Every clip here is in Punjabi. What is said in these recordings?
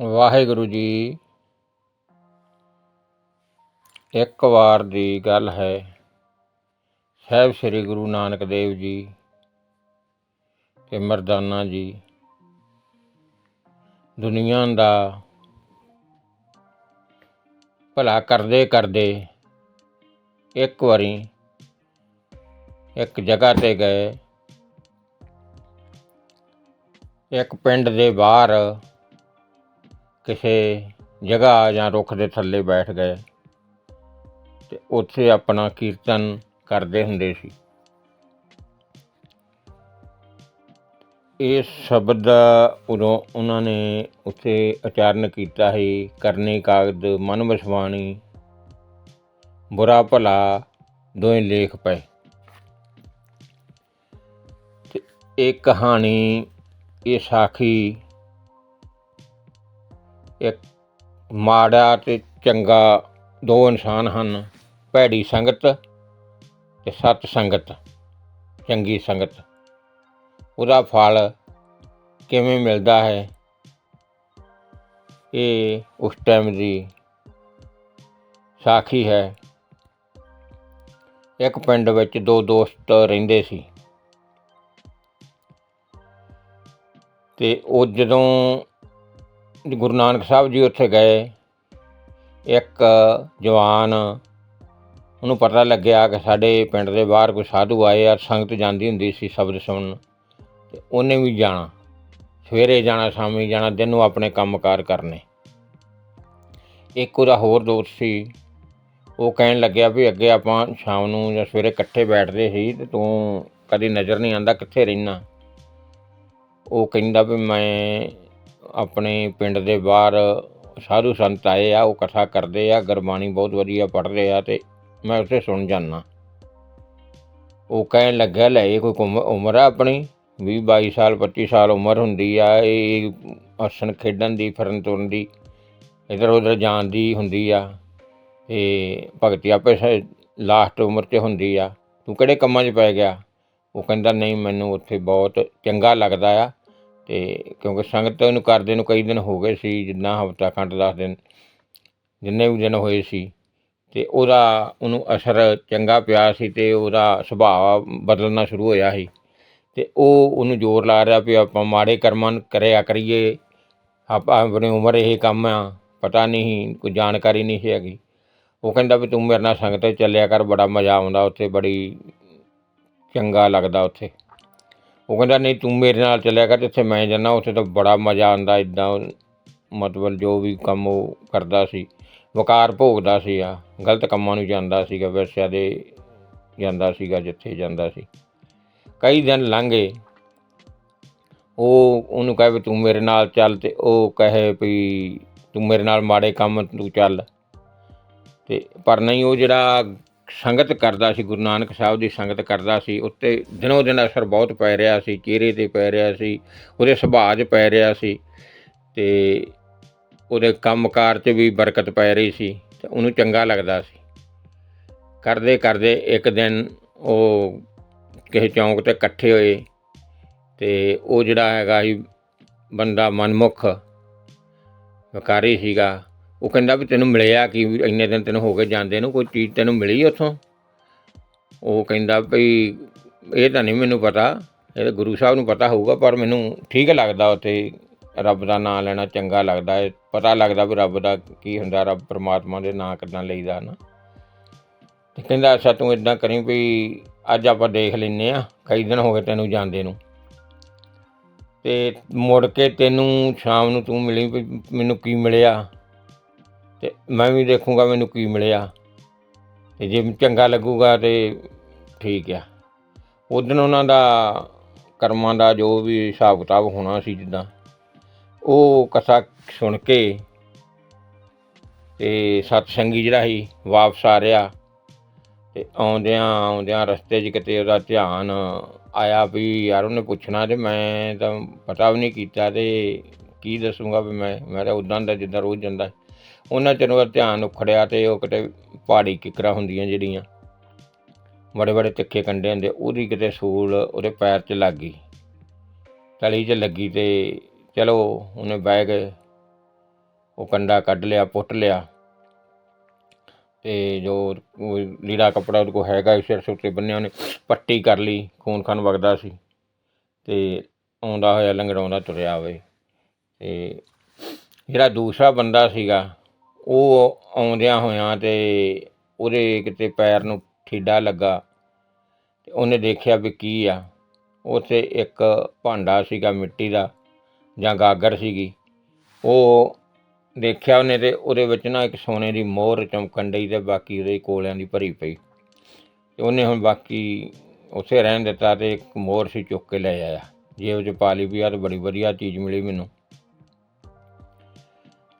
ਵਾਹਿਗੁਰੂ ਜੀ, ਇੱਕ ਵਾਰ ਦੀ ਗੱਲ ਹੈ। ਸਾਹਿਬ ਸ੍ਰੀ ਗੁਰੂ ਨਾਨਕ ਦੇਵ ਜੀ ਤੇ ਮਰਦਾਨਾ ਜੀ, ਦੁਨੀਆ ਦਾ ਭਲਾ ਕਰਦੇ ਕਰਦੇ ਇੱਕ ਵਾਰੀ ਇੱਕ ਜਗ੍ਹਾ ਤੇ ਗਏ। ਇੱਕ ਪਿੰਡ ਦੇ ਬਾਹਰ ਕਿਸੇ ਜਗ੍ਹਾ ਜਾਂ ਰੁੱਖ ਦੇ ਥੱਲੇ ਬੈਠ ਗਏ ਤੇ ਉੱਥੇ ਆਪਣਾ ਕੀਰਤਨ ਕਰਦੇ ਹੁੰਦੇ ਸੀ। ਇਹ ਸ਼ਬਦ ਉਦੋਂ ਉਹਨਾਂ ਨੇ ਉੱਥੇ ਉਚਾਰਨ ਕੀਤਾ ਸੀ, ਕਰਨੀ ਕਾਗਦ, ਮਨ ਵਸਵਾਣੀ, ਬੁਰਾ ਭਲਾ, ਦੋਵੇਂ ਲੇਖ ਪਏ। ਤੇ ਇਹ ਕਹਾਣੀ, ਇਹ ਸਾਖੀ ਇੱਕ ਮਾੜਾ ਤੇ ਚੰਗਾ ਦੋ ਇਨਸਾਨ ਹਨ, ਭੈੜੀ ਸੰਗਤ ਤੇ ਸਤ ਸੰਗਤ, ਚੰਗੀ ਸੰਗਤ। ਉਹਦਾ ਫਲ ਕਿਵੇਂ ਮਿਲਦਾ ਹੈ? ਇਹ ਉਸ ਟਾਈਮ ਦੀ ਸਾਖੀ ਹੈ। ਇੱਕ ਪਿੰਡ ਵਿੱਚ ਦੋ ਦੋਸਤ ਰਹਿੰਦੇ ਸੀ। ਤੇ ਉਹ ਜਦੋਂ ਗੁਰੂ ਨਾਨਕ ਸਾਹਿਬ ਜੀ ਉੱਥੇ ਗਏ। ਇੱਕ ਜਵਾਨ, ਉਹਨੂੰ ਪਤਾ ਲੱਗਿਆ ਕਿ ਸਾਡੇ ਪਿੰਡ ਦੇ ਬਾਹਰ ਕੋਈ ਸਾਧੂ ਆਏ ਆ, ਸੰਗਤ ਜਾਂਦੀ ਹੁੰਦੀ ਸੀ ਸ਼ਬਦ ਸੁਣਨ, ਤੇ ਉਹਨੇ ਵੀ ਜਾਣਾ। ਸਵੇਰੇ ਜਾਣਾ, ਸ਼ਾਮੀ ਜਾਣਾ, ਦਿਨ ਨੂੰ ਆਪਣੇ ਕੰਮਕਾਰ ਕਰਨੇ। ਇੱਕ ਉਹਦਾ ਹੋਰ ਦੋਸਤ ਸੀ, ਉਹ ਕਹਿਣ ਲੱਗਿਆ ਵੀ ਅੱਗੇ ਆਪਾਂ ਸ਼ਾਮ ਨੂੰ ਜਾਂ ਸਵੇਰੇ ਇਕੱਠੇ ਬੈਠਦੇ ਸੀ ਤੇ ਤੂੰ ਕਦੀ ਨਜ਼ਰ ਨਹੀਂ ਆਂਦਾ ਕਿੱਥੇ ਰਹਿਣਾ? ਉਹ ਕਹਿੰਦਾ ਵੀ ਮੈਂ ਆਪਣੇ ਪਿੰਡ ਦੇ ਬਾਹਰ ਸਾਧੂ ਸੰਤ ਆਏ ਆ, ਉਹ ਕਥਾ ਕਰਦੇ ਆ, ਗੁਰਬਾਣੀ ਬਹੁਤ ਵਧੀਆ ਪੜ੍ਹਦੇ ਆ ਤੇ ਮੈਂ ਉੱਥੇ ਸੁਣ ਜਾਂਦਾ। ਉਹ ਕਹਿਣ ਲੱਗਿਆ, ਲੈ ਇਹ ਕੋਈ ਉਮ- ਉਮਰ ਆ ਆਪਣੀ 20 22 ਸਾਲ 25 ਸਾਲ ਉਮਰ ਹੁੰਦੀ ਆ, ਇਹ ਅਸਣ ਖੇਡਣ ਦੀ, ਫਿਰਨ ਤੁਰਨ ਦੀ, ਇਧਰ ਉਧਰ ਜਾਣ ਦੀ ਹੁੰਦੀ ਆ, ਤੇ ਭਗਤੀ ਆਪੇ ਲਾਸਟ ਉਮਰ 'ਚ ਹੁੰਦੀ ਆ। ਤੂੰ ਕਿਹੜੇ ਕੰਮਾਂ 'ਚ ਪੈ ਗਿਆ? ਉਹ ਕਹਿੰਦਾ, ਨਹੀਂ, ਮੈਨੂੰ ਉੱਥੇ ਬਹੁਤ ਚੰਗਾ ਲੱਗਦਾ ਆ। ਤੇ ਕਿਉਂਕਿ ਸੰਗਤ ਉਹਨੂੰ ਕਰਦੇ ਨੂੰ ਕਈ ਦਿਨ ਹੋ ਗਏ ਸੀ, ਜਿੰਨਾ ਹਫ਼ਤਾ ਖੰਡ 10 ਦਿਨ, ਜਿੰਨੇ ਵੀ ਦਿਨ ਹੋਏ ਸੀ, ਤੇ ਉਹਦਾ ਉਹਨੂੰ ਅਸਰ ਚੰਗਾ ਪਿਆ ਸੀ ਤੇ ਉਹਦਾ ਸੁਭਾਅ ਬਦਲਣਾ ਸ਼ੁਰੂ ਹੋਇਆ ਸੀ। ਤੇ ਉਹ ਉਹਨੂੰ ਜ਼ੋਰ ਲਾ ਰਿਹਾ ਵੀ ਆਪਾਂ ਮਾੜੇ ਕਰਮਾਂ ਕਰਿਆ ਕਰੀਏ, ਆਪਾਂ ਆਪਣੀ ਉਮਰ ਇਹ ਕੰਮ ਆ, ਪਤਾ ਨਹੀਂ, ਕੋਈ ਜਾਣਕਾਰੀ ਨਹੀਂ ਸੀ ਹੈਗੀ। ਉਹ ਕਹਿੰਦਾ ਵੀ ਤੂੰ ਮੇਰੇ ਨਾਲ ਸੰਗਤ ਚੱਲਿਆ ਕਰ, ਬੜਾ ਮਜ਼ਾ ਆਉਂਦਾ ਉੱਥੇ, ਬੜੀ ਚੰਗਾ ਲੱਗਦਾ ਉੱਥੇ। ਉਹ ਕਹਿੰਦਾ, ਨਹੀਂ, ਤੂੰ ਮੇਰੇ ਨਾਲ ਚੱਲਿਆ ਕਰ, ਜਿੱਥੇ ਮੈਂ ਜਾਂਦਾ, ਉੱਥੇ ਤਾਂ ਬੜਾ ਮਜ਼ਾ ਆਉਂਦਾ ਇਦਾਂ ਮਤਲਬ ਜੋ ਵੀ ਕੰਮ ਉਹ ਕਰਦਾ ਸੀ, ਵਕਾਰ ਭੋਗਦਾ ਸੀ ਆ ਗਲਤ ਕੰਮਾਂ ਨੂੰ ਜਾਂਦਾ ਸੀਗਾ, ਵਿਰਸਿਆ ਦੇ ਜਾਂਦਾ ਸੀਗਾ, ਜਿੱਥੇ ਜਾਂਦਾ ਸੀ। ਕਈ ਦਿਨ ਲੰਘੇ ਉਹ ਉਹਨੂੰ ਕਹੇ ਵੀ, ਤੂੰ ਮੇਰੇ ਨਾਲ ਚੱਲ, ਤੇ ਉਹ ਕਹੇ ਵੀ, ਤੂੰ ਮੇਰੇ ਨਾਲ ਮਾੜੇ ਕੰਮ ਤੂੰ ਚੱਲ। ਤੇ ਪਰ ਨਹੀਂ, ਉਹ ਜਿਹੜਾ ਸੰਗਤ ਕਰਦਾ ਸੀ, ਗੁਰੂ ਨਾਨਕ ਸਾਹਿਬ ਦੀ ਸੰਗਤ ਕਰਦਾ ਸੀ, ਉੱਤੇ ਦਿਨੋ ਦਿਨ ਅਸਰ ਬਹੁਤ ਪੈ ਰਿਹਾ ਸੀ, ਚਿਹਰੇ ਤੇ ਪੈ ਰਿਹਾ ਸੀ, ਉਹਦੇ ਸੁਭਾਅ 'ਚ ਪੈ ਰਿਹਾ ਸੀ ਤੇ ਉਹਦੇ ਕੰਮਕਾਰ 'ਚ ਵੀ ਬਰਕਤ ਪੈ ਰਹੀ ਸੀ ਤੇ ਉਹਨੂੰ ਚੰਗਾ ਲੱਗਦਾ ਸੀ। ਕਰਦੇ ਕਰਦੇ ਇੱਕ ਦਿਨ ਉਹ ਕਿਸੇ ਚੌਂਕ ਤੇ ਇਕੱਠੇ ਹੋਏ ਤੇ ਉਹ ਜਿਹੜਾ ਹੈਗਾ ਸੀ, ਬੰਦਾ ਮਨਮੁਖ, ਵਕਾਰੀ ਸੀਗਾ ਉਹ ਕਹਿੰਦਾ ਵੀ ਤੈਨੂੰ ਮਿਲਿਆ ਕਿ ਇੰਨੇ ਦਿਨ ਤੈਨੂੰ ਹੋ ਗਏ ਜਾਂਦੇ ਨੂੰ, ਕੋਈ ਚੀਜ਼ ਤੈਨੂੰ ਮਿਲੀ ਉੱਥੋਂ? ਉਹ ਕਹਿੰਦਾ ਵੀ ਇਹ ਤਾਂ ਨਹੀਂ ਮੈਨੂੰ ਪਤਾ, ਇਹ ਤਾਂ ਗੁਰੂ ਸਾਹਿਬ ਨੂੰ ਪਤਾ ਹੋਊਗਾ, ਪਰ ਮੈਨੂੰ ਠੀਕ ਲੱਗਦਾ ਉੱਥੇ, ਰੱਬ ਦਾ ਨਾਮ ਲੈਣਾ ਚੰਗਾ ਲੱਗਦਾ ਹੈ ਪਤਾ ਲੱਗਦਾ ਵੀ ਰੱਬ ਦਾ ਕੀ ਹੁੰਦਾ, ਰੱਬ ਪਰਮਾਤਮਾ ਦੇ ਨਾਂ ਕਿੱਦਾਂ ਲਈਦਾ ਨਾ। ਤੇ ਕਹਿੰਦਾ ਅੱਛਾ ਤੂੰ ਇਦਾਂ ਕਰੀ ਵੀ ਅੱਜ ਆਪਾਂ ਦੇਖ ਲੈਨੇ ਆ ਕਈ ਦਿਨ ਹੋ ਗਏ ਤੈਨੂੰ ਜਾਂਦੇ ਨੂੰ। ਤੇ ਮੁੜ ਕੇ ਤੈਨੂੰ ਸ਼ਾਮ ਨੂੰ ਤੂੰ ਮਿਲੀ ਵੀ ਮੈਨੂੰ ਕੀ ਮਿਲਿਆ? ਤੇ ਮੈਂ ਵੀ ਦੇਖੂੰਗਾ ਮੈਨੂੰ ਕੀ ਮਿਲਿਆ। ਤੇ ਜੇ ਚੰਗਾ ਲੱਗੂਗਾ ਤੇ ਠੀਕ ਆ। ਉਦੋਂ ਉਹਨਾਂ ਦਾ ਕਰਮਾਂ ਦਾ ਜੋ ਵੀ ਹਿਸਾਬ ਕਿਤਾਬ ਹੋਣਾ ਸੀ ਜਿੱਦਾਂ, ਉਹ ਕਥਾ ਸੁਣ ਕੇ ਤੇ ਸਤਸੰਗੀ ਜਿਹੜਾ ਸੀ ਵਾਪਸ ਆ ਰਿਹਾ ਤੇ ਆਉਂਦਿਆਂ ਆਉਂਦਿਆਂ ਰਸਤੇ 'ਚ ਕਿਤੇ ਉਹਦਾ ਧਿਆਨ ਆਇਆ ਵੀ ਯਾਰ ਉਹਨੇ ਪੁੱਛਣਾ ਤੇ ਮੈਂ ਤਾਂ ਪਤਾ ਵੀ ਨਹੀਂ ਕੀਤਾ ਤੇ ਕੀ ਦੱਸੂਗਾ ਵੀ ਮੈਂ ਮੈਂ ਤਾਂ ਉਦਾਂ ਦਾ ਜਿੱਦਾਂ ਰੋਜ਼ ਜਾਂਦਾ। ਉਹਨਾਂ ਚਿਰ ਉਹਦਾ ਧਿਆਨ ਉਖੜਿਆ ਤੇ ਉਹ ਕਿਤੇ ਪਹਾੜੀ ਕਿਕਰਾਂ ਹੁੰਦੀਆਂ ਜਿਹੜੀਆਂ ਬੜੇ ਬੜੇ ਤਿੱਖੇ ਕੰਡੇ ਹੁੰਦੇ ਉਹਦੀ ਕਿਤੇ ਸੂਲ ਉਹਦੇ ਪੈਰ 'ਚ ਲੱਗ ਗਈ। ਤਲੀ 'ਚ ਲੱਗੀ ਤੇ ਚਲੋ ਉਹਨੇ ਬਹਿ ਗਏ ਉਹ ਕੰਡਾ ਕੱਢ ਲਿਆ ਪੁੱਟ ਲਿਆ ਤੇ ਜੋ ਉਹ ਲੀੜਾ ਕੱਪੜਾ ਉਹਦੇ ਕੋਲ ਹੈਗਾ ਸੀ, ਸਿਰ ਸੁਰ ਤੇ ਬੰਨਿਆ ਉਹਨੇ ਪੱਟੀ ਕਰ ਲਈ ਖੂਨ ਖਾਨ ਵਗਦਾ ਸੀ ਤੇ ਆਉਂਦਾ ਹੋਇਆ ਲੰਗੜਾਉਂਦਾ ਤੁਰਿਆ ਹੋਵੇ ਤੇ ਜਿਹੜਾ ਦੂਸਰਾ ਬੰਦਾ ਸੀਗਾ ਉਹ ਆਉਂਦਿਆਂ ਹੋਇਆਂ ਤੇ ਉਹਦੇ ਕਿਤੇ ਪੈਰ ਨੂੰ ਠੇਡਾ ਲੱਗਾ ਤੇ ਉਹਨੇ ਦੇਖਿਆ ਵੀ ਕੀ ਆ। ਉੱਥੇ ਇੱਕ ਭਾਂਡਾ ਸੀਗਾ ਮਿੱਟੀ ਦਾ ਜਾਂ ਗਾਗਰ ਸੀਗੀ। ਉਹ ਦੇਖਿਆ ਉਹਨੇ ਤੇ ਉਹਦੇ ਵਿੱਚ ਨਾ ਇੱਕ ਸੋਨੇ ਦੀ ਮੋਹਰ ਚਮਕਣ ਡਈ ਤੇ ਬਾਕੀ ਉਹਦੇ ਕੋਲਿਆਂ ਦੀ ਭਰੀ ਪਈ। ਤੇ ਉਹਨੇ ਹੁਣ ਬਾਕੀ ਉੱਥੇ ਰਹਿਣ ਦਿੱਤਾ ਤੇ ਇੱਕ ਮੋਹਰ ਸੀ ਚੁੱਕ ਕੇ ਲੈ ਆਇਆ। ਜੇਬ 'ਚ ਪਾ ਲਈ ਵੀ ਆ ਤਾਂ ਬੜੀ ਵਧੀਆ ਚੀਜ਼ ਮਿਲੀ ਮੈਨੂੰ।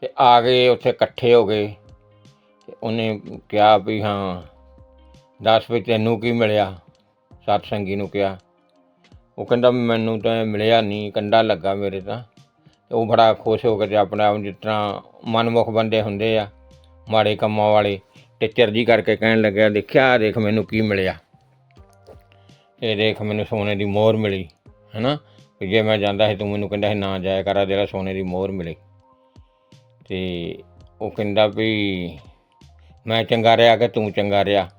ਤੇ ਆ ਗਏ, ਉੱਥੇ ਇਕੱਠੇ ਹੋ ਗਏ। ਉਹਨੇ ਕਿਹਾ ਵੀ ਹਾਂ, ਦੱਸ ਵੀ ਤੈਨੂੰ ਕੀ ਮਿਲਿਆ? ਸਤਸੰਗੀ ਨੂੰ ਕਿਹਾ। ਉਹ ਕਹਿੰਦਾ ਮੈਨੂੰ ਤਾਂ ਮਿਲਿਆ ਨਹੀਂ ਕੰਡਾ ਲੱਗਾ ਮੇਰੇ ਤਾਂ। ਉਹ ਬੜਾ ਖੁਸ਼ ਹੋ ਕੇ ਤੇ ਆਪਣੇ ਆਪ ਜਿਸ ਤਰ੍ਹਾਂ ਮਨਮੁਖ ਬੰਦੇ ਹੁੰਦੇ ਆ, ਮਾੜੇ ਕੰਮਾਂ ਵਾਲੇ ਟੀਚਰ ਜੀ ਕਰਕੇ ਕਹਿਣ ਲੱਗਿਆ, ਦੇਖਿਆ, ਆਹ ਦੇਖ ਮੈਨੂੰ ਕੀ ਮਿਲਿਆ। ਇਹ ਦੇਖ ਮੈਨੂੰ ਸੋਨੇ ਦੀ ਮੋਹਰ ਮਿਲੀ, ਹੈਨਾ? ਵੀ ਜੇ ਮੈਂ ਜਾਂਦਾ ਸੀ, ਤੂੰ ਮੈਨੂੰ ਕਹਿੰਦਾ ਸੀ, ਨਾ ਜਾਇਆ ਕਰਾ ਆ ਜਿਹੜਾ ਸੋਨੇ ਦੀ ਮੋਹਰ ਮਿਲੀ। ਤੇ ਉਹ ਕਹਿੰਦਾ ਵੀ ਮੈਂ ਚੰਗਾ ਰਿਹਾ ਕਿ ਤੂੰ ਚੰਗਾ ਰਿਹਾ।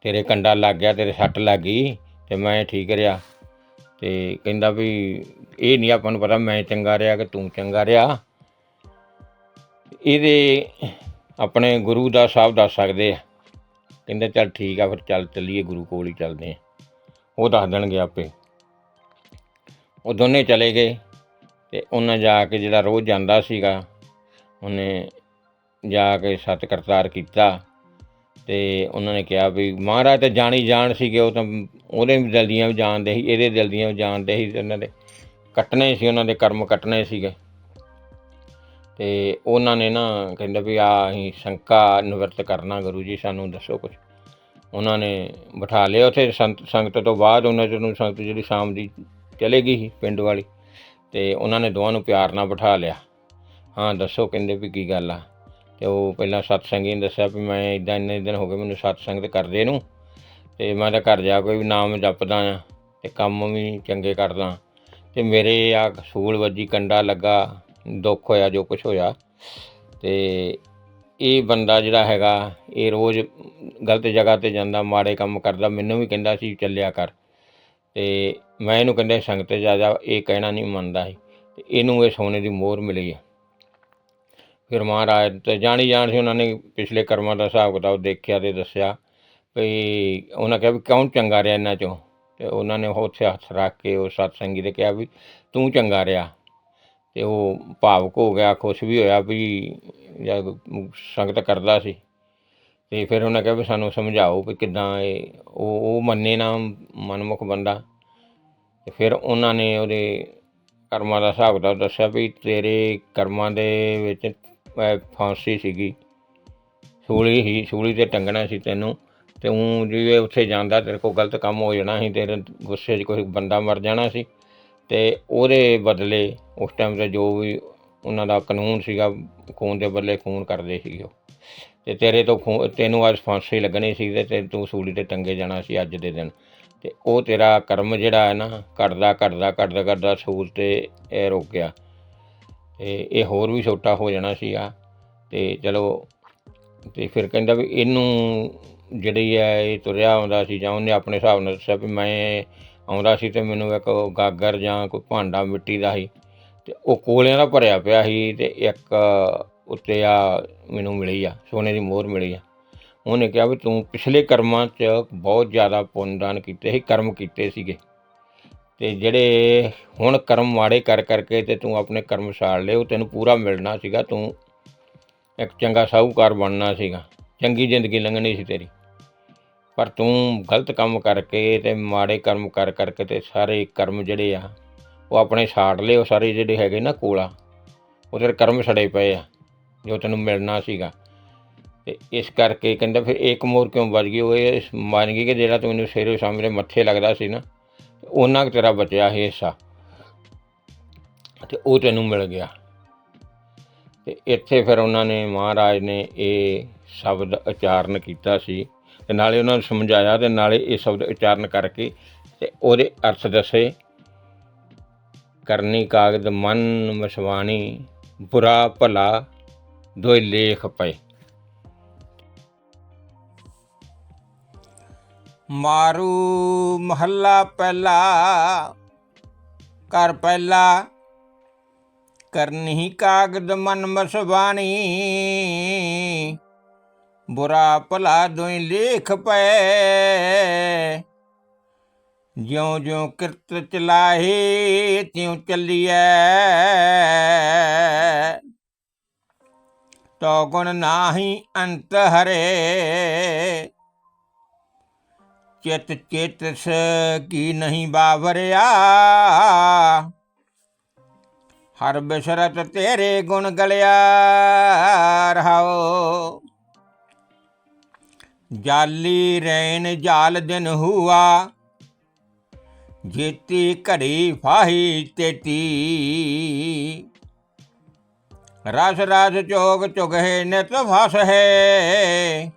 ਤੇਰੇ ਕੰਡਾ ਲੱਗ ਗਿਆ, ਤੇਰੇ ਸੱਟ ਲੱਗ ਗਈ ਤੇ ਮੈਂ ਠੀਕ ਰਿਹਾ। ਤੇ ਕਹਿੰਦਾ ਵੀ ਇਹ ਨਹੀਂ ਆਪਾਂ ਨੂੰ ਪਤਾ ਮੈਂ ਚੰਗਾ ਰਿਹਾ ਕਿ ਤੂੰ ਚੰਗਾ ਰਿਹਾ। ਇਹਦੇ ਆਪਣੇ ਗੁਰੂ ਦਾ ਸਾਹਿਬ ਦੱਸ ਸਕਦੇ ਆ। ਕਹਿੰਦੇ ਚੱਲ ਠੀਕ ਆ, ਫਿਰ ਚੱਲ ਚੱਲੀਏ, ਗੁਰੂ ਕੋਲ ਹੀ ਚੱਲਦੇ ਆ। ਉਹ ਦੱਸ ਦੇਣਗੇ ਆਪੇ। ਉਹ ਦੋਨੇ ਚਲੇ ਗਏ। ਤੇ ਉਹਨਾਂ ਜਾ ਕੇ ਜਿਹੜਾ ਰੋਜ਼ ਜਾਂਦਾ ਸੀਗਾ, ਉਹਨੇ ਜਾ ਕੇ ਸਤ ਕਰਤਾਰ ਕੀਤਾ ਤੇ ਉਹਨਾਂ ਨੇ ਕਿਹਾ ਵੀ ਮਹਾਰਾਜ ਤਾਂ ਜਾਣੀ ਜਾਣ ਸੀਗੇ, ਉਹ ਤਾਂ ਉਹਦੇ ਵੀ ਦਿਲ ਦੀਆਂ ਵੀ ਜਾਣਦੇ ਸੀ, ਇਹਦੇ ਦਿਲ ਦੀਆਂ ਵੀ ਜਾਣਦੇ ਸੀ ਤੇ ਉਹਨਾਂ ਦੇ ਕੱਟਣੇ ਸੀ, ਉਹਨਾਂ ਦੇ ਕਰਮ ਕੱਟਣੇ ਸੀਗੇ। ਤੇ ਉਹਨਾਂ ਨੇ ਨਾ ਕਹਿੰਦਾ ਵੀ ਆ ਅਸੀਂ ਸ਼ੰਕਾ ਨਿਵਰਤ ਕਰਨਾ ਗੁਰੂ ਜੀ, ਸਾਨੂੰ ਦੱਸੋ ਕੁਝ ਉਹਨਾਂ ਨੇ ਬਿਠਾ ਲਿਆ ਉੱਥੇ, ਸੰਤ, ਸੰਗਤ ਤੋਂ ਬਾਅਦ ਉਹਨਾਂ ਨੂੰ ਸੰਗਤ ਜਿਹੜੀ ਸ਼ਾਮ ਦੀ ਚਲੇ ਗਈ ਸੀ, ਪਿੰਡ ਵਾਲੀ। ਤੇ ਉਹਨਾਂ ਨੇ ਦੋਵਾਂ ਨੂੰ ਪਿਆਰ ਨਾਲ ਬਿਠਾ ਲਿਆ। ਹਾਂ, ਦੱਸੋ ਕਹਿੰਦੇ ਵੀ ਕੀ ਗੱਲ ਆ? ਤੇ ਉਹ ਪਹਿਲਾਂ ਸਤਸੰਗੀ ਨੇ ਦੱਸਿਆ ਵੀ ਮੈਂ ਇਦਾਂ ਇੰਨੇ ਦਿਨ ਹੋ ਗਏ ਮੈਨੂੰ ਸਤਸੰਗ ਸਤਸੰਗਤ ਕਰਦੇ ਨੂੰ ਤੇ ਮੈਂ ਤਾਂ ਘਰ ਜਾ ਕੋਈ ਵੀ ਨਾਮ ਜਪਦਾ ਆ ਤੇ ਕੰਮ ਵੀ ਚੰਗੇ ਕਰਦਾ। ਤੇ ਮੇਰੇ ਆ ਸੂਲ ਵੱਜੀ, ਕੰਡਾ ਲੱਗਾ, ਦੁੱਖ ਹੋਇਆ, ਜੋ ਕੁਝ ਹੋਇਆ। ਤੇ ਇਹ ਬੰਦਾ ਜਿਹੜਾ ਹੈਗਾ, ਇਹ ਰੋਜ਼ ਗਲਤ ਜਗ੍ਹਾ ਤੇ ਜਾਂਦਾ, ਮਾੜੇ ਕੰਮ ਕਰਦਾ, ਮੈਨੂੰ ਵੀ ਕਹਿੰਦਾ ਸੀ, ਚੱਲਿਆ ਕਰ। ਤੇ ਮੈਂ ਇਹਨੂੰ ਕਹਿੰਦਾ ਸੰਗਤ ਜਾ ਜਾ, ਇਹ ਕਹਿਣਾ ਨਹੀਂ ਮੰਨਦਾ ਸੀ। ਤੇ ਇਹਨੂੰ ਇਹ ਸੋਨੇ ਦੀ ਮੋਹਰ ਮਿਲੀ ਹੈ ਫਿਰ ਮਹਾਰਾਜ ਤੇ ਜਾਣੀ ਜਾਣ ਸੀ, ਉਹਨਾਂ ਨੇ ਪਿਛਲੇ ਕਰਮਾਂ ਦਾ ਹਿਸਾਬ ਕਿਤਾਬ ਦੇਖਿਆ ਤੇ ਦੱਸਿਆ ਵੀ ਉਹਨਾਂ ਕਿਹਾ ਵੀ ਕੌਣ ਚੰਗਾ ਰਿਹਾ ਇਹਨਾਂ ਚੋਂ? ਤੇ ਉਹਨਾਂ ਨੇ ਉੱਥੇ ਹੱਥ ਰੱਖ ਕੇ ਉਹ ਸਤਸੰਗੀ ਦੇ ਕਿਹਾ ਵੀ ਤੂੰ ਚੰਗਾ ਰਿਹਾ। ਤੇ ਉਹ ਭਾਵਕ ਹੋ ਗਿਆ, ਖੁਸ਼ ਵੀ ਹੋਇਆ ਵੀ ਜਦ ਸੰਗਤ ਕਰਦਾ ਸੀ। ਤੇ ਫਿਰ ਉਹਨਾਂ ਕਿਹਾ ਵੀ ਸਾਨੂੰ ਸਮਝਾਓ ਵੀ ਕਿੱਦਾਂ ਇਹ, ਉਹ ਉਹ ਮੰਨੇ ਨਾ ਮਨਮੁਖ ਬੰਦਾ। ਤੇ ਫਿਰ ਉਹਨਾਂ ਨੇ ਉਹਦੇ ਕਰਮਾਂ ਦਾ ਹਿਸਾਬ ਕਿਤਾਬ ਦੱਸਿਆ ਵੀ ਤੇਰੇ ਕਰਮਾਂ ਦੇ ਵਿੱਚ ਫਾਂਸੀ ਸੀਗੀ। ਸੂਲੀ ਹੀ, ਸੂਲੀ ਤੇ ਟੰਗਣਾ ਸੀ ਤੈਨੂੰ, ਤੇ ਉਹ ਜਿਵੇਂ ਉੱਥੇ ਜਾਂਦਾ ਤੇਰੇ ਕੋਲ ਗਲਤ ਕੰਮ ਹੋ ਜਾਣਾ ਸੀ, ਤੇਰੇ ਗੁੱਸੇ 'ਚ ਕੋਈ ਬੰਦਾ ਮਰ ਜਾਣਾ ਸੀ। ਤੇ ਉਹਦੇ ਬਦਲੇ ਉਸ ਟਾਈਮ ਤੇ ਜੋ ਵੀ ਉਹਨਾਂ ਦਾ ਕਾਨੂੰਨ ਸੀਗਾ, ਖੂਨ ਦੇ ਬਦਲੇ ਖੂਨ ਕਰਦੇ ਸੀਗੇ ਉਹ। ਤੇ ਤੇਰੇ ਤੋਂ ਖੂਨ, ਤੈਨੂੰ ਅੱਜ ਫਾਂਸੀ ਲੱਗਣੀ ਸੀ ਤੇ ਤੇ ਤੂੰ ਸੂਲੀ ਤੇ ਟੰਗੇ ਜਾਣਾ ਸੀ ਅੱਜ ਦੇ ਦਿਨ। ਤੇ ਉਹ ਤੇਰਾ ਕਰਮ ਜਿਹੜਾ ਹੈ ਨਾ ਘਟਦਾ ਘਟਦਾ ਘਟਦਾ ਘਟਦਾ ਸੂਲ ਤੇ ਇਹ ਰੁਕ ਗਿਆ। ਤੇ ਇਹ ਹੋਰ ਵੀ ਛੋਟਾ ਹੋ ਜਾਣਾ ਸੀਗਾ। ਤੇ ਚਲੋ, ਤੇ ਫਿਰ ਕਹਿੰਦਾ ਵੀ ਇਹਨੂੰ ਜਿਹੜੀ ਹੈ ਇਹ ਤੁਰਿਆ ਆਉਂਦਾ ਸੀ ਜਾਂ ਉਹਨੇ ਆਪਣੇ ਹਿਸਾਬ ਨਾਲ ਦੱਸਿਆ ਵੀ ਮੈਂ ਆਉਂਦਾ ਸੀ ਤੇ ਮੈਨੂੰ ਇੱਕ ਗਾਗਰ ਜਾਂ ਕੋਈ ਭਾਂਡਾ ਮਿੱਟੀ ਦਾ ਸੀ ਤੇ ਉਹ ਕੋਲਿਆਂ ਦਾ ਭਰਿਆ ਪਿਆ ਸੀ ਤੇ ਇੱਕ ਉੱਤੇ ਆ ਮੈਨੂੰ ਮਿਲੀ ਆ, ਸੋਨੇ ਦੀ ਮੋਹਰ ਮਿਲੀ ਆ। ਉਹਨੇ ਕਿਹਾ ਵੀ ਤੂੰ ਪਿਛਲੇ ਕਰਮਾਂ 'ਚ ਬਹੁਤ ਜ਼ਿਆਦਾ ਪੁੰਨਦਾਨ ਕੀਤੇ ਸੀ, ਕਰਮ ਕੀਤੇ ਸੀਗੇ। ਤੇ ਜਿਹੜੇ ਹੁਣ ਕਰਮ ਮਾੜੇ ਕਰ ਕਰਕੇ ਤੇ ਤੂੰ ਆਪਣੇ ਕਰਮ ਸਾੜ ਲਏ, ਉਹ ਤੈਨੂੰ ਪੂਰਾ ਮਿਲਣਾ ਸੀਗਾ, ਤੂੰ ਇੱਕ ਚੰਗਾ ਸਾਹੂਕਾਰ ਬਣਨਾ ਸੀਗਾ, ਚੰਗੀ ਜ਼ਿੰਦਗੀ ਲੰਘਣੀ ਸੀ ਤੇਰੀ। ਪਰ ਤੂੰ ਗਲਤ ਕੰਮ ਕਰਕੇ ਤੇ ਮਾੜੇ ਕਰਮ ਕਰ ਕਰਕੇ ਤੇ ਸਾਰੇ ਕਰਮ ਜਿਹੜੇ ਆ, ਉਹ ਆਪਣੇ ਸਾੜ ਲਏ, ਉਹ ਸਾਰੇ ਜਿਹੜੇ ਹੈਗੇ ਨਾ ਕੋਲਾ ਉਹ ਤੇਰੇ ਕਰਮ ਸੜੇ ਪਏ ਆ, ਜੋ ਤੈਨੂੰ ਮਿਲਣਾ ਸੀਗਾ। ਤੇ ਇਸ ਕਰਕੇ ਕਹਿੰਦਾ ਫਿਰ ਇੱਕ ਮੋਰ ਕਿਉਂ ਵੱਜ ਗਈ? ਉਹ ਇਹ ਮੰਨ ਗਈ ਕਿ ਜਿਹੜਾ ਤੂੰ ਮੈਨੂੰ ਸਵੇਰੇ ਸਾਹਮਣੇ ਮੱਥੇ ਲੱਗਦਾ ਸੀ ਨਾ ਉਹਨਾਂ ਕੁ ਤੇਰਾ ਬਚਿਆ ਸੀ ਹਿੱਸਾ। ਤੇ ਉਹ ਤੈਨੂੰ ਮਿਲ ਗਿਆ। ਤੇ ਇੱਥੇ ਫਿਰ ਉਹਨਾਂ ਨੇ ਮਹਾਰਾਜ ਨੇ ਇਹ ਸ਼ਬਦ ਉਚਾਰਨ ਕੀਤਾ ਸੀ ਤੇ ਨਾਲੇ ਉਹਨਾਂ ਨੂੰ ਸਮਝਾਇਆ ਤੇ ਨਾਲੇ ਇਹ ਸ਼ਬਦ ਉਚਾਰਨ ਕਰਕੇ ਤੇ ਉਹਦੇ ਅਰਥ ਦੱਸੇ, ਕਰਨੀ ਕਾਗਦ ਮਨ ਮਸਵਾਣੀ, ਬੁਰਾ ਭਲਾ ਦੋਏ ਲੇਖ ਪਏ। ਮਾਰੂ ਮਹੱਲਾ ਪਹਿਲਾ ਕਰ ਪਹਿਲਾ, ਕਰਨੀ ਕਾਗਦ ਮਨ ਮਸਵਾਣੀ। ਬੁਰਾ ਭਲਾ ਦੋਈ ਲੇਖ ਪਏ ਜਿਉਂ ਜਿਉਂ ਕਿਰਤ ਚਲਾਹੇ, ਤਿਉ ਚੱਲੀਐ। ਤੋ ਗੁਣ ਨਾਹੀ ਅੰਤ ਹਰੇ ਚਿਤ ਚੇਤਸ ਕੀ ਨਹੀਂ ਬਾਵਰਿਆ। ਹਰ ਬਿਸਰਤ ਤੇਰੇ ਗੁਣ ਗਲਿਆ ਰਹਾਓ ਜਾਲੀ ਰੈਨ ਜਾਲ ਦਿਨ ਹੁਆ। ਜੀਤੀ ਘੜੀ ਫਾਹੀ ਤੇਤੀ। ਰਸ ਰਸ ਚੋਗ ਚੁਗਹਿ ਨਿਤ ਫਸ ਹੈ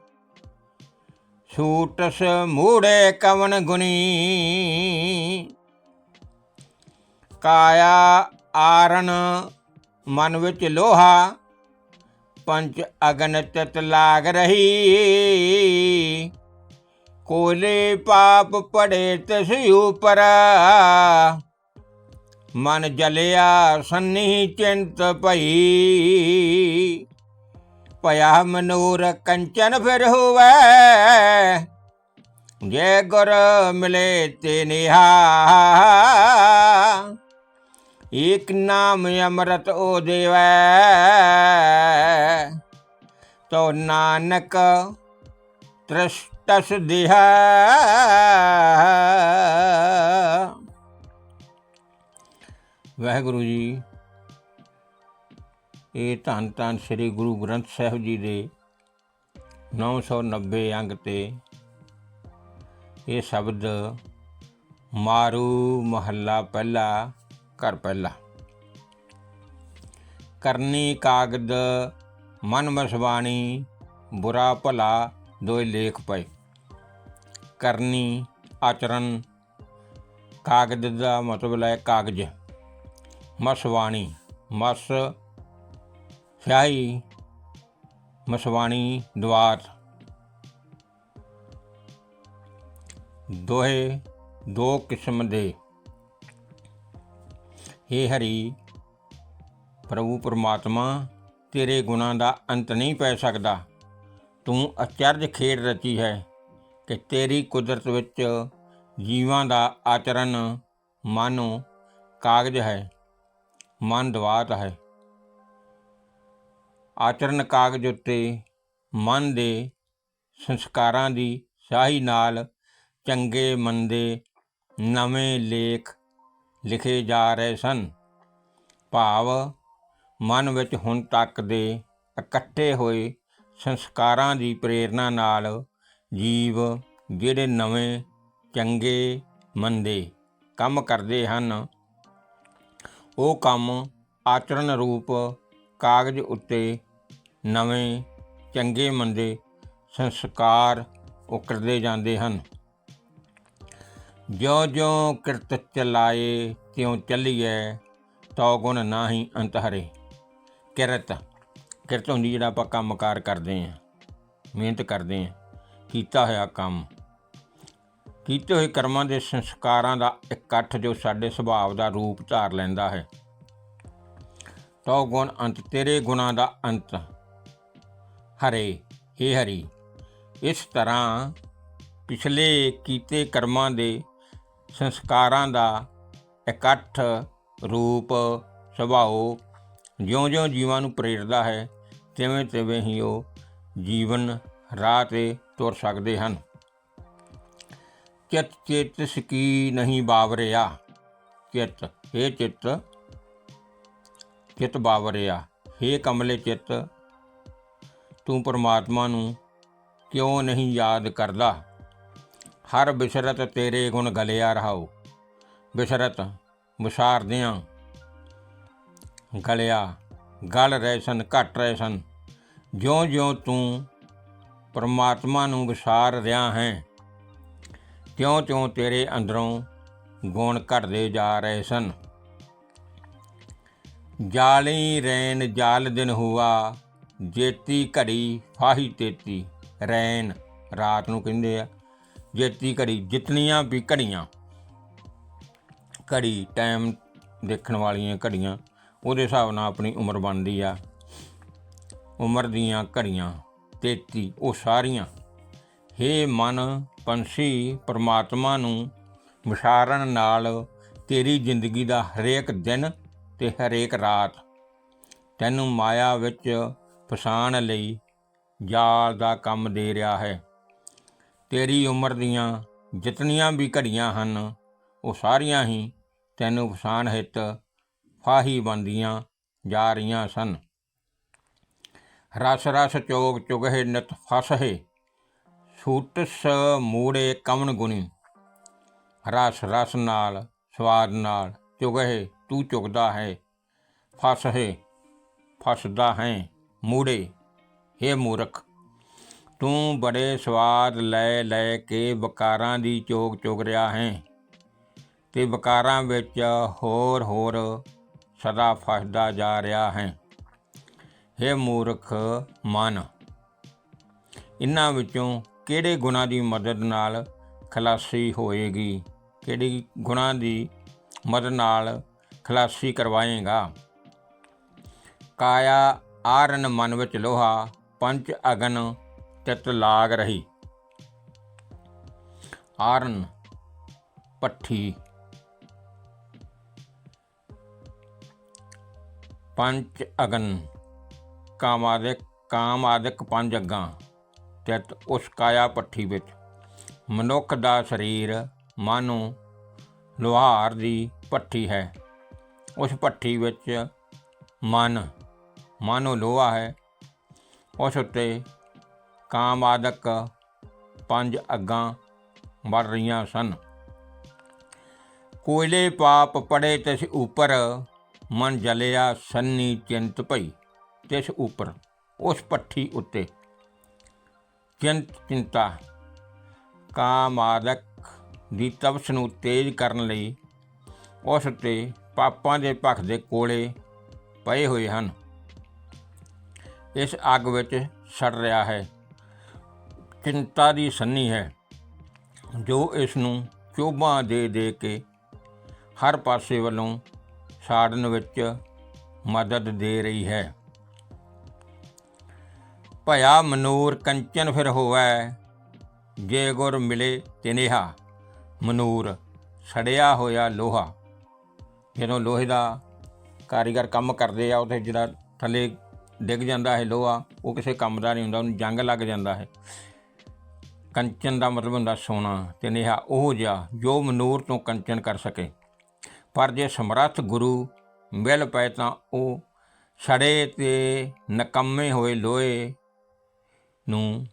ਛੂਟਸ ਮੂੜੇ ਕਵਨ ਗੁਣੀ। ਕਾਇਆ ਆਰਨ ਮਨ ਵਿੱਚ ਲੋਹਾ ਪੰਚ ਅਗਨ ਤਤ ਲਾਗ ਰਹੀ। ਕੋਲੇ ਪਾਪ ਪੜੇ ਤਿਸ ਉਪਰ, ਮਨ ਜਲਿਆ ਸੰਨੀ ਚਿੰਤ ਭਈ। ਭਇਆ ਮਨੂਰ ਕੰਚਨ ਫਿਰ ਹੋਵੇ ਜੇ ਗੁਰ ਮਿਲੇ ਤੇ ਨਿਹਾ ਇਕ ਨਾਮ ਅੰਮ੍ਰਿਤ ਓ ਦੇਵੈ ਤੋ ਨਾਨਕ ਤ੍ਰਿਸ਼ਟਸ ਦਿਹਾ ਵਾਹਿਗੁਰੂ ਜੀ ਇਹ ਧੰਨ ਧੰਨ ਸ੍ਰੀ ਗੁਰੂ ਗ੍ਰੰਥ ਸਾਹਿਬ ਜੀ ਦੇ 990 ਅੰਗ ਤੇ ਇਹ ਸ਼ਬਦ, ਮਾਰੂ ਮਹੱਲਾ ਪਹਿਲਾ, ਘਰ ਪਹਿਲਾ। ਕਰਨੀ ਕਾਗਦ, ਮਨ ਮਸਵਾਣੀ, ਬੁਰਾ ਭਲਾ, ਦੋਏ ਲੇਖ ਪਏ। ਕਰਨੀ ਆਚਰਨ ਕਾਗਦ ਦਾ ਮਤਲਬ ਹੈ ਕਾਗਜ਼। ਮਸਵਾਣੀ, ਮਸ ਸਿਆਹੀ ਮਸਵਾਣੀ ਦਵਾਤ ਦੋਹੇ, ਦੋ ਕਿਸਮ ਦੇ। ਹੇ ਹਰੀ, ਪ੍ਰਭੂ ਪਰਮਾਤਮਾ, ਤੇਰੇ ਗੁਣਾਂ ਦਾ ਅੰਤ ਨਹੀਂ ਪੈ ਸਕਦਾ। ਤੂੰ ਅਚਰਜ ਖੇਡ ਰਚੀ ਹੈ ਕਿ ਤੇਰੀ ਕੁਦਰਤ ਵਿੱਚ ਜੀਵਾਂ ਦਾ ਆਚਰਨ ਮਾਨੋ ਕਾਗਜ਼ ਹੈ, ਮਨ ਦਵਾਤ ਹੈ। ਆਚਰਨ ਕਾਗਜ਼ ਉੱਤੇ ਮਨ ਦੇ ਸੰਸਕਾਰਾਂ ਦੀ ਸ਼ਾਹੀ ਨਾਲ ਚੰਗੇ ਮੰਦੇ ਨਵੇਂ ਲੇਖ ਲਿਖੇ ਜਾ ਰਹੇ ਸਨ। ਭਾਵ ਮਨ ਵਿੱਚ ਹੁਣ ਤੱਕ ਦੇ ਇਕੱਠੇ ਹੋਏ ਸੰਸਕਾਰਾਂ ਦੀ ਪ੍ਰੇਰਣਾ ਨਾਲ ਜੀਵ ਜਿਹੜੇ ਨਵੇਂ, ਚੰਗੇ, ਮੰਦੇ ਕੰਮ ਕਰਦੇ ਹਨ, ਉਹ ਕੰਮ ਆਚਰਨ ਰੂਪ ਕਾਗਜ਼ ਉੱਤੇ ਨਵੇਂ ਚੰਗੇ ਮੰਦੇ ਸੰਸਕਾਰ ਉਕਰਦੇ ਜਾਂਦੇ ਹਨ। ਜਿਉਂ ਜਿਉਂ ਕਿਰਤ ਚਲਾਏ ਤਿਉਂ ਚੱਲੀਐ, ਤਉ ਗੁਣ ਨਾਹੀ ਅੰਤ ਹਰੇ। ਕਿਰਤ ਕਿਰਤ ਹੁੰਦੀ ਜਿਹੜਾ ਆਪਾਂ ਕੰਮਕਾਰ ਕਰਦੇ ਆਂ, ਮਿਹਨਤ ਕਰਦੇ ਆਂ, ਕੀਤਾ ਹੋਇਆ ਕੰਮ। ਕੀਤੇ ਹੋਏ ਕਰਮਾਂ ਦੇ ਸੰਸਕਾਰਾਂ ਦਾ ਇਕੱਠ ਜੋ ਸਾਡੇ ਸੁਭਾਅ ਦਾ ਰੂਪ ਧਾਰ ਲੈਂਦਾ ਹੈ। ਤਉ ਗੁਣ ਅੰਤ, ਤੇਰੇ ਗੁਣਾਂ ਦਾ ਅੰਤ। ਹਰੇ, ਹੇ ਹਰੀ, ਇਸ ਤਰ੍ਹਾਂ ਪਿਛਲੇ ਕੀਤੇ ਕਰਮਾਂ ਦੇ ਸੰਸਕਾਰਾਂ ਦਾ ਇਕੱਠ ਰੂਪ ਸੁਭਾਅ ਜਿਉਂ-ਜਿਉਂ ਜੀਵਾਂ ਨੂੰ ਪ੍ਰੇਰਦਾ ਹੈ ਤਿਵੇਂ ਤਿਵੇਂ ਹੀ ਉਹ ਜੀਵਨ ਰਾਹ ਤੇ ਤੁਰ ਸਕਦੇ ਹਨ। ਚਿਤ ਚੇਤਸ ਕੀ ਨਹੀਂ ਬਾਵਰਿਆ। ਚਿਤ ਇਹ ਚਿਤ ਚਿਤ ਬਾਵਰਿਆ। हे ਕਮਲੇ ਚਿਤ ਤੂੰ ਪਰਮਾਤਮਾ ਨੂੰ ਕਿਉਂ ਨਹੀਂ ਯਾਦ ਕਰਦਾ? ਹਰ ਬਿਸਰਤ ਤੇਰੇ ਗੁਣ ਗਲਿਆ ਰਹਾਓ। ਬਿਸਰਤ ਵਿਸਾਰਦਿਆਂ ਗਲਿਆ, ਗਲ ਰਹੇ ਸਨ, ਘਟ ਰਹੇ ਸਨ। ਜਿਉਂ-ਜਿਉਂ ਤੂੰ ਪਰਮਾਤਮਾ ਨੂੰ ਵਿਸਾਰ ਰਿਹਾ ਹੈ, ਤਿਉਂ-ਤਿਉਂ ਤੇਰੇ ਅੰਦਰੋਂ ਗੁਣ ਘਟਦੇ ਜਾ ਰਹੇ ਸਨ। ਜਾਲੀ ਰੈਨ ਜਾਲ ਦਿਨ ਹੁਆ ਜੇਤੀ ਘੜੀ ਫਾਹੀ ਤੇਤੀ ਰੈਨ ਰਾਤ ਨੂੰ ਕਹਿੰਦੇ ਆ, ਜੇਤੀ ਘੜੀ ਜਿਤਨੀਆਂ ਵੀ ਘੜੀਆਂ, ਘੜੀ ਟਾਈਮ ਦੇਖਣ ਵਾਲੀਆਂ ਘੜੀਆਂ, ਉਹਦੇ ਹਿਸਾਬ ਨਾਲ ਆਪਣੀ ਉਮਰ ਬਣਦੀ ਆ। ਉਮਰ ਦੀਆਂ ਘੜੀਆਂ 33 ਉਹ ਸਾਰੀਆਂ। ਹੇ ਮਨ ਪੰਛੀ, ਪਰਮਾਤਮਾ ਨੂੰ ਵਿਸਾਰਨ ਨਾਲ ਤੇਰੀ ਜ਼ਿੰਦਗੀ ਦਾ ਹਰੇਕ ਦਿਨ ਤੇ ਹਰੇਕ ਰਾਤ, ਤੈਨੂੰ ਮਾਇਆ ਵਿੱਚ ਫਸਾਣ ਲਈ ਜਾਲ ਦਾ ਕੰਮ ਦੇ ਰਿਹਾ ਹੈ। ਤੇਰੀ ਉਮਰ ਦੀਆਂ ਜਿਤਨੀਆਂ ਵੀ ਘੜੀਆਂ ਹਨ, ਉਹ ਸਾਰੀਆਂ ਹੀ ਤੈਨੂੰ ਫਸਾਣ ਹਿੱਤ ਫਾਹੀ ਬੰਦੀਆਂ ਜਾ ਰਹੀਆਂ ਸਨ। ਰਸ ਰਸ ਚੋਗ ਚੁਗਹਿ ਨਿਤ ਫਸਹਿ ਛੂਟਸ ਮੂੜੇ ਕਵਨ ਗੁਣੀ। ਰਸ ਰਸ ਨਾਲ, ਸਵਾਦ ਨਾਲ ਚੁਗਹਿ ਤੂੰ ਚੁਗਦਾ ਹੈ, ਫਸਹਿ, ਫਸਦਾ ਹੈ। ਮੂੜੇ, ਹੇ ਮੂਰਖ, ਤੂੰ ਬੜੇ ਸਵਾਦ ਲੈ ਲੈ ਕੇ ਵਕਾਰਾਂ ਦੀ ਚੋਗ ਚੁਗ ਰਿਹਾ ਹੈ ਤੇ ਵਕਾਰਾਂ ਵਿੱਚ ਹੋਰ ਹੋਰ ਸਦਾ ਫਸਦਾ ਜਾ ਰਿਹਾ ਹੈ। ਹੇ ਮੂਰਖ ਮਨ, ਇਨ੍ਹਾਂ ਵਿੱਚੋਂ ਕਿਹੜੇ ਗੁਣਾ ਦੀ ਮਦਦ ਨਾਲ ਖਲਾਸੀ ਹੋਏਗੀ? ਕਿਹੜੀ ਗੁਣਾ ਦੀ ਮਦਦ ਨਾਲ ਖਲਾਸੀ ਕਰਵਾਏਗਾ? ਕਾਇਆ ਆਰਨ ਮਨ ਵਿੱਚ ਲੋਹਾ ਪੰਚ ਅਗਨ, ਤਿਤ ਲਾਗ ਰਹੀ। ਆਰਨ ਪੱਠੀ ਪੰਚ ਅਗਨ ਕਾਮਾਦਿਕ ਕਾਮਾਦਿਕ ਪੰਜ ਅੱਗਾਂ, ਤਿਤ ਉਸ ਕਾਇਆ ਪੱਠੀ ਵਿੱਚ। ਮਨੁੱਖ ਦਾ ਸਰੀਰ, ਮਾਨੋ ਲੋਹਾਰ ਦੀ ਪੱਠੀ ਹੈ। ਉਸ ਪੱਠੀ ਵਿੱਚ ਮਨ ਮਾਨੋ ਲੋਹਾ ਹੈ ਉਸ ਉੱਤੇ ਕਾਮਾਦਿਕ ਪੰਜ ਅੱਗਾਂ ਵੜ ਰਹੀਆਂ ਸਨ ਕੋਇਲੇ ਪਾਪ ਪੜੇ ਤਿਸ ਉਪਰ ਮਨ ਜਲਿਆ ਸੰਨੀ ਚਿੰਤ ਭਈ ਤਿਸ ਉਪਰ ਉਸ ਪੱਠੀ ਉੱਤੇ ਚਿੰਤ ਚਿੰਤਾ ਕਾਮ ਕਾਮਾਦਕ ਦੀ ਤਪਸ ਨੂੰ ਤੇਜ਼ ਕਰਨ ਲਈ ਉਸ ਉੱਤੇ ਪਾਪਾਂ ਦੇ ਭਖ ਦੇ ਕੋਲੇ ਪਏ ਹੋਏ ਹਨ ਇਸ ਅੱਗ ਵਿੱਚ ਸੜ ਰਿਹਾ ਹੈ। ਚਿੰਤਾ ਦੀ ਸੰਨੀ ਹੈ, ਜੋ ਇਸ ਨੂੰ ਚੋਭਾਂ ਦੇ ਦੇ ਕੇ ਹਰ ਪਾਸੇ ਵੱਲੋਂ ਸਾੜਨ ਵਿੱਚ ਮਦਦ ਦੇ ਰਹੀ ਹੈ। ਭਇਆ ਮਨੂਰ ਕੰਚਨ ਫਿਰ ਹੋਵੈ, ਜੇ ਗੁਰ ਮਿਲੇ ਤਿਨੇਹਾ। ਮਨੂਰ ਸੜਿਆ ਹੋਇਆ ਲੋਹਾ। ਜਦੋਂ ਲੋਹੇ ਦਾ ਕਾਰੀਗਰ ਕੰਮ ਕਰਦੇ ਆ, ਉਹਦੇ ਜਿਹੜਾ ਥੱਲੇ ਡਿੱਗ ਜਾਂਦਾ ਹੈ ਲੋਹਾ, ਉਹ ਕਿਸੇ ਕੰਮ ਦਾ ਨਹੀਂ ਹੁੰਦਾ, ਉਹਨੂੰ ਜੰਗ ਲੱਗ ਜਾਂਦਾ ਹੈ। ਕੰਚਨ ਦਾ ਮਤਲਬ ਹੁੰਦਾ ਸੋਨਾ ਤੇ ਨੇਹਾ ਉਹ ਜਿਹਾ ਜੋ ਮਨੂਰ ਤੋਂ ਕੰਚਨ ਕਰ ਸਕੇ। ਪਰ ਜੇ ਸਮਰੱਥ ਗੁਰੂ ਮਿਲ ਪਏ ਤਾਂ ਉਹ ਛੜੇ ਤੇ ਨਕੰਮੇ ਹੋਏ ਲੋਹੇ ਨੂੰ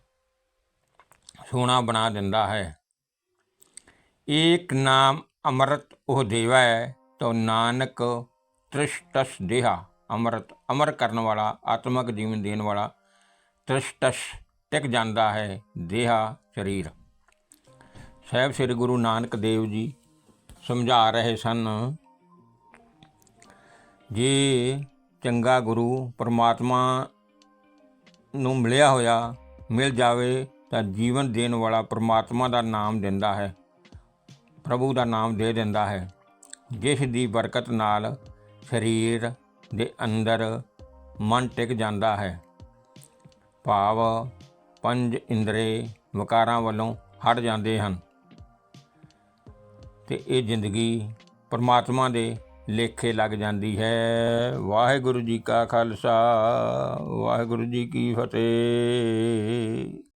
ਸੋਨਾ ਬਣਾ ਦਿੰਦਾ ਹੈ। ਏਕ ਨਾਮ ਅੰਮ੍ਰਿਤ ਉਹ ਦੇਵਾ ਹੈ ਤੋ ਨਾਨਕ ਤ੍ਰਿਸ਼ਟਸ ਦੇਹਾ। ਅੰਮ੍ਰਿਤ, ਅਮਰ ਕਰਨ ਵਾਲਾ, ਆਤਮਿਕ ਜੀਵਨ ਦੇਣ ਵਾਲਾ, ਤ੍ਰਿਸ਼ਟਸ ਟਿਕ ਜਾਂਦਾ ਹੈ ਦੇਹਾ, ਸਰੀਰ। ਸਾਹਿਬ ਸ੍ਰੀ ਗੁਰੂ ਨਾਨਕ ਦੇਵ ਜੀ ਸਮਝਾ ਰਹੇ ਸਨ, ਜੇ ਚੰਗਾ ਗੁਰੂ ਪਰਮਾਤਮਾ ਨੂੰ ਮਿਲਿਆ ਹੋਇਆ, ਮਿਲ ਜਾਵੇ ਤਾਂ ਜੀਵਨ ਦੇਣ ਵਾਲਾ ਪਰਮਾਤਮਾ ਦਾ ਨਾਮ ਦਿੰਦਾ ਹੈ, ਪ੍ਰਭੂ ਦਾ ਨਾਮ ਦੇ ਦਿੰਦਾ ਹੈ। ਜਿਸ ਦੀ ਬਰਕਤ ਨਾਲ ਸਰੀਰ ਦੇ ਅੰਦਰ ਮਨ ਟਿਕ ਜਾਂਦਾ ਹੈ। ਭਾਵ ਪੰਜ ਇੰਦਰੇ ਵਿਕਾਰਾਂ ਵੱਲੋਂ ਹਟ ਜਾਂਦੇ ਹਨ। ਤੇ ਇਹ ਜ਼ਿੰਦਗੀ ਪਰਮਾਤਮਾ ਦੇ ਲੇਖੇ ਲੱਗ ਜਾਂਦੀ ਹੈ। ਵਾਹਿਗੁਰੂ ਜੀ ਕਾ ਖਾਲਸਾ, ਵਾਹਿਗੁਰੂ ਜੀ ਕੀ ਫਤਿਹ।